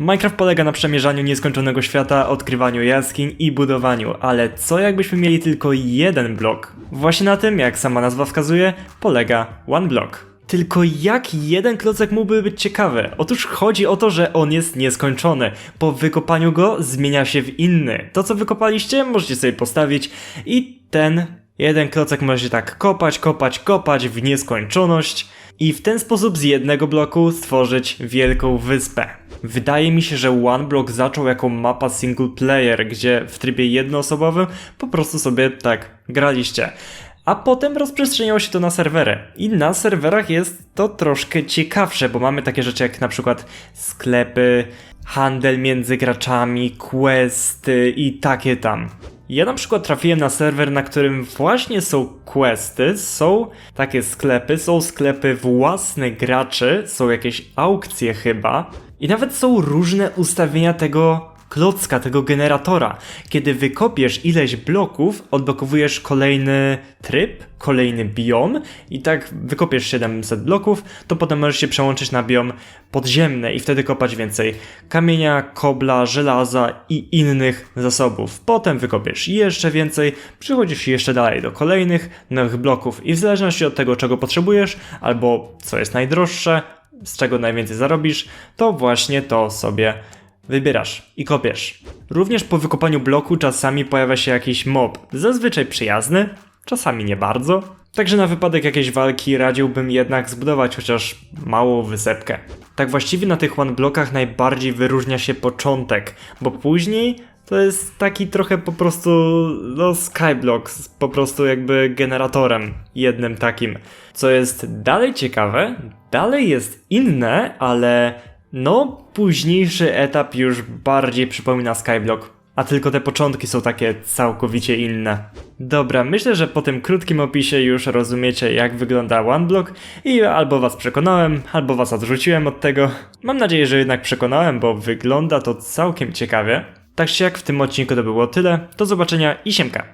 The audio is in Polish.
Minecraft polega na przemierzaniu nieskończonego świata, odkrywaniu jaskiń i budowaniu, ale co jakbyśmy mieli tylko jeden blok? Właśnie na tym, jak sama nazwa wskazuje, polega One Block. Tylko jak jeden klocek mógłby być ciekawy? Otóż chodzi o to, że on jest nieskończony. Po wykopaniu go zmienia się w inny. To co wykopaliście możecie sobie postawić i ten jeden klocek możecie tak kopać, kopać, kopać w nieskończoność i w ten sposób z jednego bloku stworzyć wielką wyspę. Wydaje mi się, że One Block zaczął jako mapa single player, gdzie w trybie jednoosobowym po prostu sobie tak graliście. A potem rozprzestrzeniało się to na serwery. I na serwerach jest to troszkę ciekawsze, bo mamy takie rzeczy jak na przykład sklepy, handel między graczami, questy i takie tam. Ja na przykład trafiłem na serwer, na którym właśnie są questy, są takie sklepy, są sklepy własne graczy, są jakieś aukcje chyba. I nawet są różne ustawienia tego klocka, tego generatora. Kiedy wykopiesz ileś bloków, odblokowujesz kolejny tryb, kolejny biom i tak wykopiesz 700 bloków, to potem możesz się przełączyć na biom podziemny i wtedy kopać więcej kamienia, kobla, żelaza i innych zasobów. Potem wykopiesz jeszcze więcej, przychodzisz jeszcze dalej do kolejnych nowych bloków i w zależności od tego, czego potrzebujesz, albo co jest najdroższe, z czego najwięcej zarobisz, to właśnie to sobie wybierasz i kopiesz. Również po wykopaniu bloku czasami pojawia się jakiś mob, zazwyczaj przyjazny, czasami nie bardzo. Także na wypadek jakiejś walki radziłbym jednak zbudować chociaż małą wysepkę. Tak właściwie na tych one blokach najbardziej wyróżnia się początek, bo później to jest taki trochę po prostu, no skyblock, po prostu jakby generatorem jednym takim. Co jest dalej ciekawe, dalej jest inne, ale no późniejszy etap już bardziej przypomina skyblock. A tylko te początki są takie całkowicie inne. Dobra, myślę, że po tym krótkim opisie już rozumiecie, jak wygląda OneBlock i albo was przekonałem, albo was odrzuciłem od tego. Mam nadzieję, że jednak przekonałem, bo wygląda to całkiem ciekawie. Tak czy jak w tym odcinku to było tyle. Do zobaczenia i siemka.